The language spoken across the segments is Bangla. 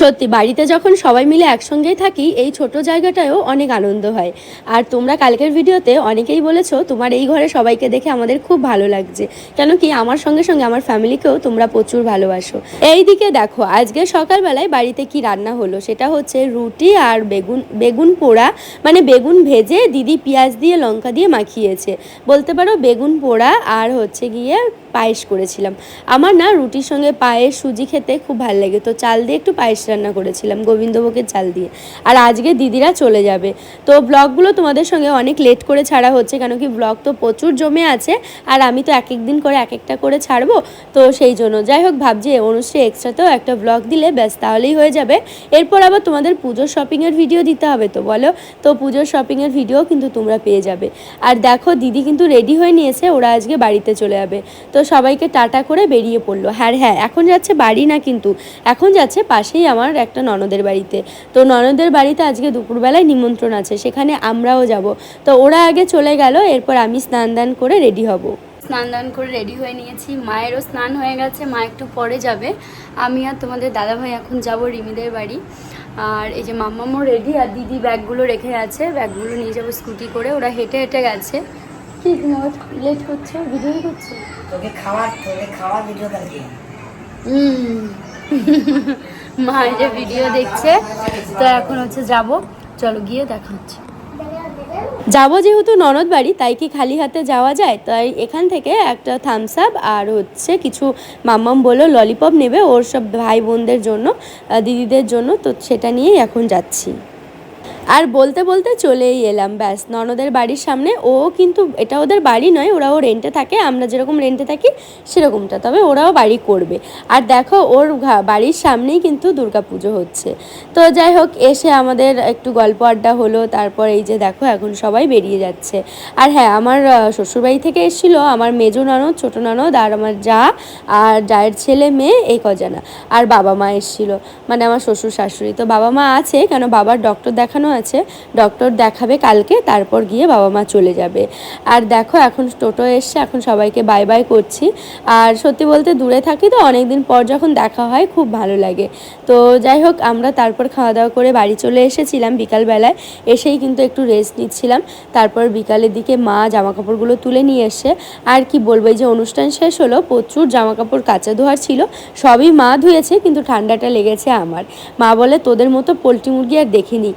সত্যি, বাড়িতে যখন সবাই মিলে একসঙ্গেই থাকি, এই ছোট জায়গাটায়ও অনেক আনন্দ হয়। আর তোমরা কালকের ভিডিওতে অনেকেই বলেছ, তোমার এই ঘরে সবাইকে দেখে আমাদের খুব ভালো লাগছে। কেন কি, আমার সঙ্গে সঙ্গে আমার ফ্যামিলিকেও তোমরা প্রচুর ভালোবাসো। এইদিকে দেখো, আজকে সকালবেলায় বাড়িতে কি রান্না হলো? সেটা হচ্ছে রুটি আর বেগুন বেগুন পোড়া। মানে বেগুন ভেজে দিদি পেঁয়াজ দিয়ে, লঙ্কা দিয়ে মাখিয়েছে। বলতে পারো বেগুন পোড়া আর হচ্ছে গিয়ে পায়েস করেছিলাম। আমার না রুটির সঙ্গে পায়েস, সুজি খেতে খুব ভালো লাগে। তো চাল দিয়ে একটু পায়েস রান্না করেছিলাম, গোবিন্দভোগের চাল দিয়ে। আর আজকে দিদিরা চলে যাবে। তো ব্লগগুলো তোমাদের সঙ্গে অনেক লেট করে ছাড়া হচ্ছে, কেন কি ব্লগ তো প্রচুর জমে আছে, আর আমি তো এক এক দিন করে এক একটা করে ছাড়বো। তো সেই জন্য যাই হোক, ভাবছি অনুশ্রী এক্সট্রাতেও একটা ব্লগ দিলে ব্যাস তাহলেই হয়ে যাবে। এরপর আবার তোমাদের পুজোর শপিংয়ের ভিডিও দিতে হবে তো বলো? তো পুজোর শপিংয়ের ভিডিও কিন্তু তোমরা পেয়ে যাবে। আর দেখো, দিদি কিন্তু রেডি হয়ে নিয়েছে, ওরা আজকে বাড়িতে চলে যাবে। তো সবাইকে টাটা করে বেরিয়ে পড়ল। হ্যাঁ হ্যাঁ এখন যাচ্ছে বাড়ি না কিন্তু, এখন যাচ্ছে পাশেই আমার একটা ননদের বাড়িতে। তো ননদের বাড়িতে আজকে দুপুরবেলায় নিমন্ত্রণ আছে, সেখানে আমরাও যাব। তো ওরা আগে চলে গেল, এরপর আমি স্নান দান করে রেডি হব। স্নান দান করে রেডি হয়ে নিয়েছি। মায়েরও স্নান হয়ে গেছে, মা একটু পরে যাবে। আমি আর তোমাদের দাদাভাই এখন যাব রিমিদের বাড়ি। আর এই যে মাম্মামও রেডি আর দিদি ব্যাগগুলো রেখে আছে, ব্যাগগুলো নিয়ে যাব স্কুটি করে। ওরা হেঁটে হেঁটে গেছে। কি লেট করছে ভিডিও করছে? তোকে ভিডিও কালকে। হুম। মা যে ভিডিও দেখছে তো এখন হচ্ছে যাব। চলো গিয়ে দেখা হচ্ছে। যাব যেহেতু ননদ বাড়ি তাই কি খালি হাতে যাওয়া যায়? তাই এখান থেকে একটা থামস আপ আর হচ্ছে কিছু মাম্মাম বলল ললিপপ নেবে ওর সব ভাই বোনদের জন্য দিদিদের জন্য তো সেটা নিয়েই এখন যাচ্ছি। আর বলতে বলতে চলেই এলাম, ব্যাস। ননদের বাড়ির সামনে, ও কিন্তু এটা ওদের বাড়ি নয়, ওরাও রেন্টে থাকে, আমরা যেরকম রেন্টে থাকি সেরকমটা, তবে ওরাও বাড়ি করবে। আর দেখো, ওর বাড়ির সামনেই কিন্তু দুর্গাপুজো হচ্ছে। তো যাই হোক, এসে আমাদের একটু গল্প আড্ডা হলো, তারপর এই যে দেখো, এখন সবাই বেরিয়ে যাচ্ছে। আর হ্যাঁ আমার শ্বশুরবাড়ি থেকে এসেছিল, আমার মেজো ননদ, ছোটো ননদ, আর আমার যা, আর জায়ের ছেলে মেয়ে, এই কজানা। আর বাবা মা এসেছিল। মানে আমার শ্বশুর শাশুড়ি। তো বাবা মা আছে, কেন বাবার ডক্টর দেখানো আছে ডক্টর দেখাবে কালকে, তারপর গিয়ে বাবা মা চলে যাবে। আর দেখো, এখন টোটো এসছে, এখন সবাইকে বাই বাই করছি। আর সত্যি বলতে দূরে থাকি তো অনেক দিন পর যখন দেখা হয়, খুব ভালো লাগে। তো যাই হোক, আমরা তারপর খাওয়া দাওয়া করে বাড়ি চলে এসেছিলাম বিকালবেলায়। এসেই কিন্তু একটু রেস্ট নিচ্ছিলাম। তারপর বিকালের দিকে মা জামা কাপড়গুলো তুলে নিয়ে এসে আর কি বলব যে অনুষ্ঠান শেষ হলো, প্রচুর জামা কাপড় কাঁচা ধোয়ার ছিল। সবই মা ধুয়েছে, কিন্তু ঠান্ডাটা লেগেছে আমার। মা বলে, তোদের মতো পোলট্রি মুরগি আর দেখিনি।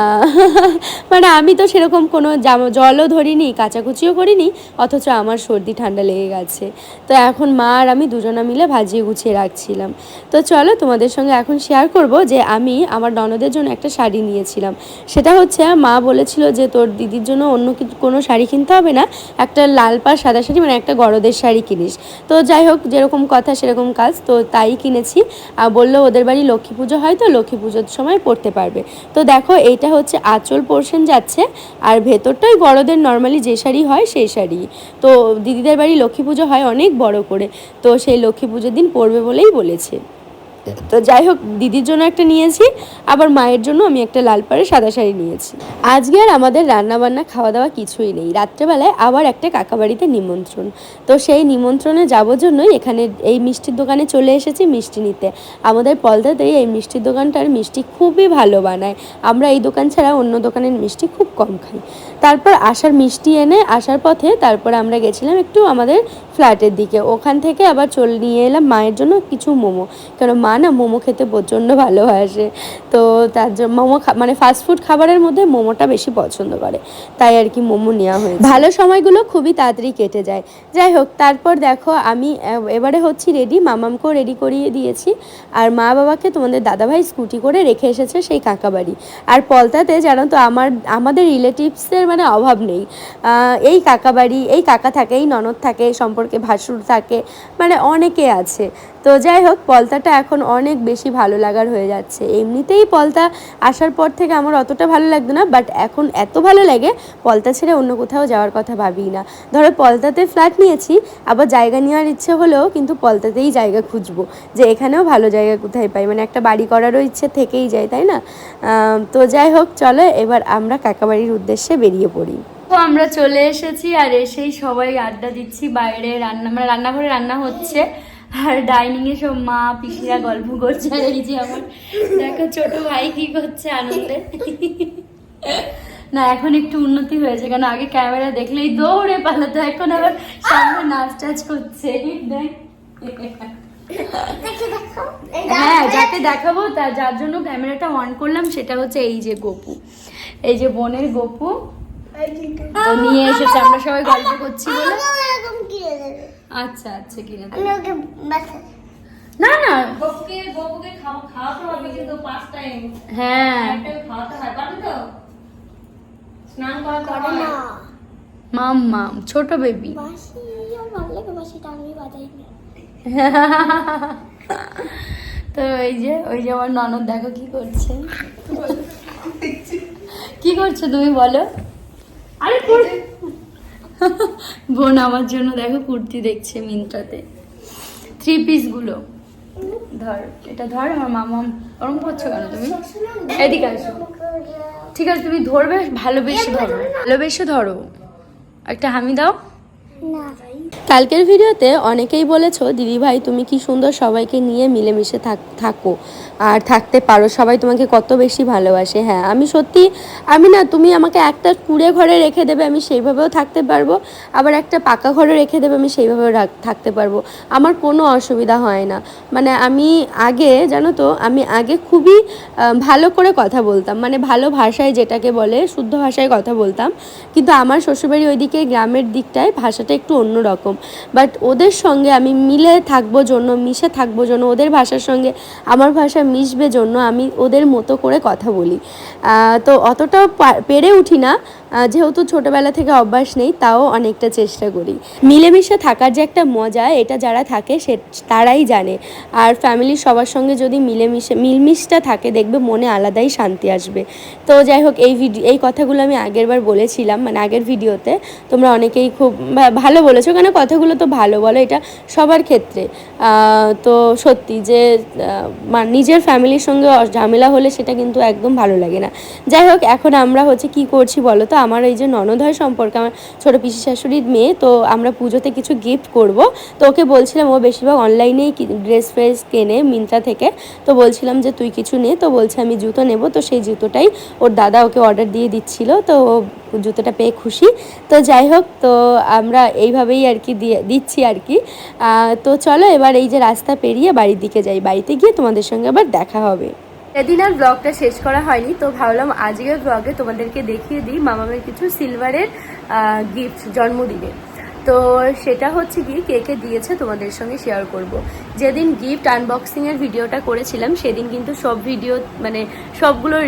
মানে আমি তো সেরকম কোনো জামা জলও ধরিনি, কাচাকুচিও করিনি, অথচ আমার সর্দি ঠান্ডা লেগে গেছে। তো এখন মা আর আমি দুজনা মিলে ভাজিয়ে গুছিয়ে রাখছিলাম। তো চলো তোমাদের সঙ্গে এখন শেয়ার করব যে আমি আমার ননদের জন্য একটা শাড়ি নিয়েছিলাম। সেটা হচ্ছে, মা বলেছিল যে তোর দিদির জন্য অন্য কোনো শাড়ি কিনতে হবে না, একটা লাল পাড় সাদা শাড়ি মানে একটা গরদের শাড়ি কিনিস। তো যাই হোক, যেরকম কথা সেরকম কাজ, তো তাই কিনেছি। আর বলল ওদের বাড়ি লক্ষ্মী পুজো হয় তো, লক্ষ্মী পুজোর সময় পড়তে পারবে। তো দেখো, এইটা হচ্ছে আঁচল পোর্শন যাচ্ছে, আর ভেতরটাই বড়দের নর্মালি যে শাড়ি হয় সেই শাড়ি। তো দিদিদের বাড়ি লক্ষ্মী পুজো হয় অনেক বড় করে, তো সেই লক্ষ্মী পুজোর দিন পড়বে বলেই বলেছে। তো যাই হোক, দিদির জন্য একটা নিয়েছি, আবার মায়ের জন্য আমি একটা লাল পাড়ে সাদা শাড়ি নিয়েছি। আজকে আর আমাদের রান্না বান্না খাওয়া দাওয়া কিছুই নেই। রাত্রেবেলায় আবার একটা কাকা বাড়িতে নিমন্ত্রণ। তো সেই নিমন্ত্রণে যাবোর জন্যই এখানে এই মিষ্টির দোকানে চলে এসেছি মিষ্টি নিতে। আমাদের পলতাতেই এই মিষ্টির দোকানটার মিষ্টি খুবই ভালো বানায়। আমরা এই দোকান ছাড়া অন্য দোকানের মিষ্টি খুব কম খাই। তারপর আসার মিষ্টি এনে আসার পথে তারপর আমরা গেছিলাম একটু আমাদের ফ্ল্যাটের দিকে। ওখান থেকে আবার চল নিয়ে এলাম মায়ের জন্য কিছু মোমো। কারণ মা না মোমো খেতে প্রচণ্ড ভালোবাসে। তো তার জন্য মোমো মানে ফাস্ট ফুড খাবারের মধ্যে মোমোটা বেশি পছন্দ করে। তাই আর কি মোমো নেওয়া হয়েছে। ভালো সময়গুলো খুবই তাড়াতাড়ি কেটে যায়। যাই হোক, তারপর দেখো আমি এবারে হচ্ছি রেডি মামামকেও রেডি করিয়ে দিয়েছি। আর মা বাবাকে তোমাদের দাদাভাই স্কুটি করে রেখে এসেছে সেই কাকা বাড়ি আর পলতাতে জানো তো আমার, আমাদের রিলেটিভসদের মানে অভাব নেই। এই কাকা বাড়ি এই কাকা থাকে, এই ননদ থাকে সম্পর্কে ভাসুর থাকে মানে অনেকে আছে। তো যাই হোক, পলতাটা এখন অনেক বেশি ভালো লাগার হয়ে যাচ্ছে। এমনিতেই পলতা আসার পর থেকে আমার অতটা ভালো লাগতো না বাট এখন এত ভালো লাগে, পলতা ছেড়ে অন্য কোথাও যাওয়ার কথা ভাবি না। ধরো, পলতাতে ফ্ল্যাট নিয়েছি, আবার জায়গা নেওয়ার ইচ্ছে হলেও কিন্তু পলতাতেই জায়গা খুঁজবো, যে এখানেও ভালো জায়গা কোথায় পাই। মানে একটা বাড়ি করারও ইচ্ছে থেকেই যায়, তাই না? তো যাই হোক, চলো, এবার আমরা কাকাবাড়ির উদ্দেশ্যে বেরিয়ে পড়ি। তো আমরা চলে এসেছি, আর এসেই সবাই আড্ডা দিচ্ছি, বাইরে রান্না মানে রান্নাঘরে রান্না হচ্ছে। আর ডাইনিং এ সব মা পিসিরা গল্প করছে আর এই যে আমার দেখো ছোট ভাই কি করছে আনন্দে। না এখন একটু উন্নতি হয়েছে কেন আগে ক্যামেরা দেখলেই দৌড়ে পালাতো এখন আবার সামনে নাচ টাচ করছে দেখ। হ্যাঁ যাকে দেখাবো তা যার জন্য ক্যামেরাটা অন করলাম সেটা হচ্ছে এই যে গপু। এই যে বোনের গপু। নিয়ে এসেছে আমরা সবাই গল্প করছি বলে। আচ্ছা আচ্ছা কিনে। আমি ওকে না না। গপুকে গপুকে খাওয়া খাওয়াতে হবে কিন্তু পাঁচ টাইম হ্যাঁ। একটা খাওয়াতে হয় পারবে তো? স্নান করাতে করে হবে। মাম মাম ছোট বেবি বাসি আমার ভালো লাগে বাসিটা আমি বাজাই তো ওই যে ওই যে আমার ননদ দেখো কি করছে। কি করছ তুমি বলো। আরে বোন আমার জন্য দেখো কুর্তি দেখছে মিন্ট্রাতে থ্রি পিসগুলো ধর, এটা ধর আমার মামা ওরম করছ কেন তুমি? এদিকে আসো। ঠিক আছে, তুমি ধরবে, ভালোবেসে ধরো। ভালোবেসে ধরো। একটা হামি দাও। না। কালকের ভিডিওতে অনেকেই বলেছ, দিদি ভাই, তুমি কি সুন্দর সবাইকে নিয়ে মিলেমিশে থাক আর থাকতে পারো। সবাই তোমাকে কত বেশি ভালোবাসে। হ্যাঁ আমি সত্যি, আমি না, তুমি আমাকে একটা কুড়ে ঘরে রেখে দেবে, আমি সেইভাবেও থাকতে পারব। আবার একটা পাকা ঘরে রেখে দেবে, আমি সেইভাবেও থাকতে পারব। আমার কোনো অসুবিধা হয় না। মানে আমি আগে, জানো তো, আমি আগে খুবই ভালো করে কথা বলতাম। মানে ভালো ভাষায় যেটাকে বলে, শুদ্ধ ভাষায় কথা বলতাম। কিন্তু আমার শ্বশুরবাড়ি ওইদিকে, গ্রামের দিকটায় ভাষাটা একটু অন্যরকম। বাট ওদের সঙ্গে আমি মিলে থাকব জন্য, মিশে থাকব জন্য, ওদের ভাষার সঙ্গে আমার ভাষা মিশবে জন্য আমি ওদের মতো করে কথা বলি। তো অতটাও পেরে উঠি না যেহেতু ছোটবেলা থেকে অভ্যাস নেই, তাও অনেকটা চেষ্টা করি। মিলেমিশে থাকার যে একটা মজা, এটা যারা থাকে সে, তারাই জানে। আর ফ্যামিলির সবার সঙ্গে যদি মিলেমিশে, মিলমিশটা থাকে, দেখবে মনে আলাদাই শান্তি আসবে। তো যাই হোক, এই ভিডিও এই কথাগুলো আমি আগের বার বলেছিলাম মানে আগের ভিডিওতে। তোমরা অনেকেই খুব ভালো বলেছ, কেন কথাগুলো তো ভালো বলো, এটা সবার ক্ষেত্রে। তো সত্যি যে নিজের ফ্যামিলির সঙ্গে ঝামেলা হলে সেটা কিন্তু একদম ভালো লাগে না। যাই হোক, এখন আমরা হচ্ছে কি করছি বলো তো? আমার এই যে ননদ হয় সম্পর্কে, আমার ছোটো পিসি শাশুড়ির মেয়ে, তো আমরা পুজোতে কিছু গিফট করব। তো ওকে বলছিলাম, ও বেশিরভাগ অনলাইনেই ড্রেস ফ্রেস কেনে মিন্ত্রা থেকে। তো বলছিলাম যে, তুই কিছু নে। তো বলছে, আমি জুতো নেব। তো সেই জুতোটাই ওর দাদা ওকে অর্ডার দিয়ে দিচ্ছিল। তো জুতোটা পেয়ে খুশি। তো যাই হোক, তো আমরা এইভাবেই আর কি দিয়ে, দিচ্ছি আর কি। তো চলো এবার এই যে রাস্তা পেরিয়ে বাড়ির দিকে যাই। বাড়িতে গিয়ে তোমাদের সঙ্গে আবার দেখা হবে। সেদিন আর ব্লগটা শেষ করা হয়নি, তো ভাবলাম আজকের ব্লগে তোমাদেরকে দেখিয়ে দিই মামামের কিছু সিলভারের গিফট জন্মদিনে তো সেটা হচ্ছে কি কে কে দিয়েছে তোমাদের সঙ্গে শেয়ার করব। যেদিন গিফট আনবক্সিংয়ের ভিডিওটা করেছিলাম, সেদিন কিন্তু সব ভিডিও মানে সবগুলোর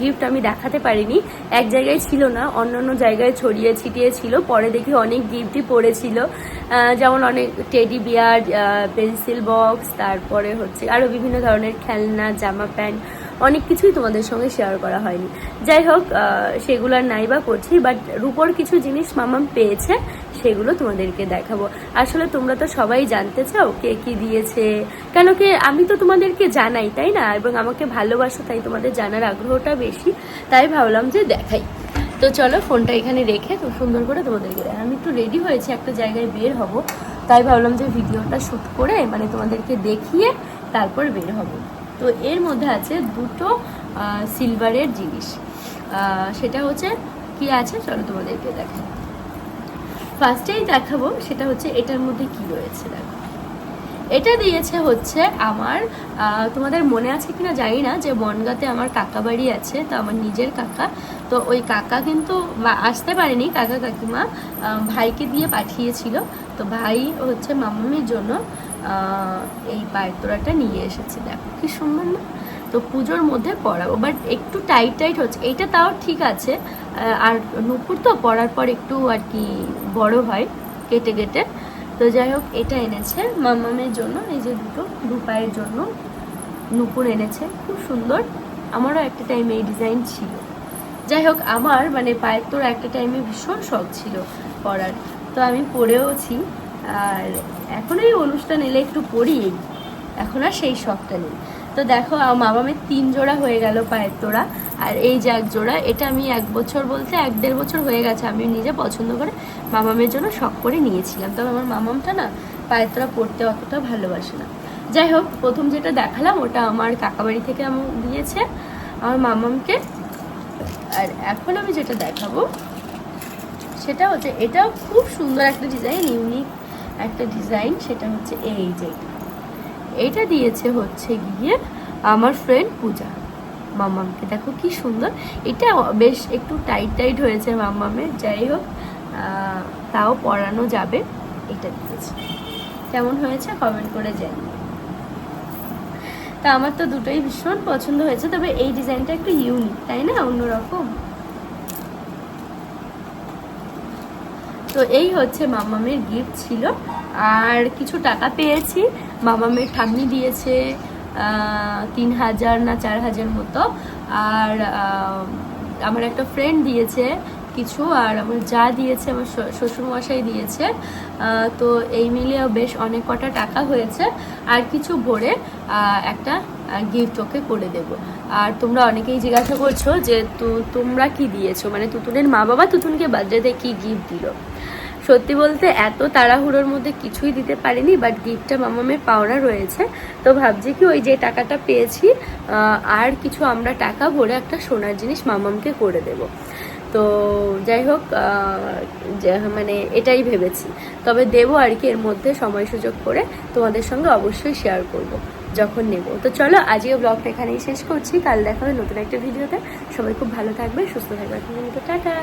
গিফট আমি দেখাতে পারিনি। এক জায়গায় ছিল না, অন্য অন্য জায়গায় ছড়িয়ে ছিটিয়ে ছিল। পরে দেখি অনেক গিফটই পড়েছিল। যেমন অনেক টেডি বিয়ার পেন্সিল বক্স তারপরে হচ্ছে আরও বিভিন্ন ধরনের খেলনা, জামা প্যান্ট অনেক কিছুই তোমাদের সঙ্গে শেয়ার করা হয়নি। যাই হোক সেগুলো আর নাই বা করছি বাট রূপোর কিছু জিনিস মামাম পেয়েছে, সেগুলো তোমাদেরকে দেখাবো। আসলে তোমরা তো সবাই জানতে চাও কে কি দিয়েছে। কেন কি আমি তো তোমাদেরকে জানাই, তাই না? এবং আমাকে ভালোবাসো, তাই তোমাদের জানার আগ্রহটা বেশি, তাই ভাবলাম যে দেখাই। তো চলো, ফোনটা এখানে রেখে তো সুন্দর করে তোমাদেরকে। আমি একটু রেডি হয়েছি, একটা জায়গায় বের হব, তাই ভাবলাম যে ভিডিওটা শ্যুট করে মানে তোমাদেরকে দেখিয়ে তারপর বের হব। তো এর মধ্যে আছে দুটো সিলভারের জিনিস। সেটা হচ্ছে, কি আছে? চলো তোমাদেরকে দেখাই। ফার্স্টেই দেখাবো, সেটা হচ্ছে এটার মধ্যে কি রয়েছে, দেখো। এটা দিয়েছে হচ্ছে আমার তোমাদের মনে আছে কিনা জানি না, যে বনগাতে আমার কাকা বাড়ি আছে, তো আমার নিজের কাকা। তো ওই কাকা কিন্তু আসতে পারেনি, কাকা কাকিমা ভাইকে দিয়ে পাঠিয়েছিল। তো ভাই হচ্ছে মামামির জন্য এই পায়ের তোড়াটা নিয়ে এসেছে, দেখো কি সুন্দর না? তো পুজোর মধ্যে পরাবো বাট একটু টাইট টাইট হচ্ছে। এইটা তাও ঠিক আছে আর নুপুর তো পরার পর একটু আর কি বড় হয়, কেটে কেটে। তো যাই হোক, এটা এনেছে মামামের জন্য, এই যে দুটো দু পায়ের জন্য নুপুর এনেছে, খুব সুন্দর। আমারও একটা টাইমে এই ডিজাইন ছিল। যাই হোক, আমার মানে পায়ের তোর একটা টাইমে ভীষণ শখ ছিল পরার। তো আমি পরেওছি। আর এখন এই অনুষ্ঠান এলে একটু পরি এখন আর সেই শখটা নেই। তো দেখো, আ- মামামের তিন জোড়া হয়ে গেল পায়ের তোড়া, আর এই যে এক জোড়া, এটা আমি এক বছর বলতে এক দেড় বছর হয়ে গেছে, আমি নিজে পছন্দ করে মামামের জন্য শখ করে নিয়েছিলাম। তবে আমার মামামটা না, পায়ের তোড়া পড়তে অতটা ভালোবাসে না। যাই হোক, প্রথম যেটা দেখালাম, ওটা আমার কাকাবাড়ি থেকে আমার দিয়েছে, আমার মামামকে। আর এখন আমি যেটা দেখাবো, সেটা হচ্ছে, এটাও খুব সুন্দর একটা ডিজাইন ইউনিক একটা ডিজাইন সেটা হচ্ছে এই যে এইটা দিয়েছে হচ্ছে গিয়ে আমার ফ্রেন্ড পূজা, মামামকে। দেখো কি সুন্দর। এটা বেশ একটু টাইট টাইট হয়েছে মামামের যাই হোক তাও পরানো যাবে। এটা দিয়েছে। কেমন হয়েছে কমেন্ট করে জানি তা আমার তো দুটোই ভীষণ পছন্দ হয়েছে, তবে এই ডিজাইনটা একটু ইউনিক তাই না? অন্যরকম। তো এই হচ্ছে মামামের গিফট ছিল। আর কিছু টাকা পেয়েছি। মামামের ঠাম্মি দিয়েছে তিন হাজার না চার হাজার মতো। আর আমার একটা ফ্রেন্ড দিয়েছে কিছু আর আমার যা দিয়েছে আমার শ্বশুর শ্বশুরমশাই দিয়েছে। তো এই মিলিয়ে বেশ অনেক কটা টাকা হয়েছে। আর কিছু ভরে একটা গিফট ওকে করে দেব। আর তোমরা অনেকেই জিজ্ঞাসা করছ যে তোমরা কি দিয়েছ? মানে তুতুনের মা বাবা তুতুনকে বার্থডেতে কি গিফট দিলো? সত্যি বলতে এত তাড়াহুড়োর মধ্যে কিছুই দিতে পারিনি বাট গিফটটা মামামের পাওনা রয়েছে। তো ভাবছি কি ওই যে টাকাটা পেয়েছি আর কিছু আমরা টাকা ভরে একটা সোনার জিনিস মামামকে করে দেব। তো যাই হোক মানে এটাই ভেবেছি। তবে দেবো আর কি এর মধ্যে সময় সুযোগ করে তোমাদের সঙ্গে অবশ্যই শেয়ার করব, যখন নেব। তো চলো আজকে ব্লগটা এখানেই শেষ করছি। কাল দেখা হবে নতুন একটা ভিডিওতে সবাই খুব ভালো থাকবে, সুস্থ থাকবে। টাটা!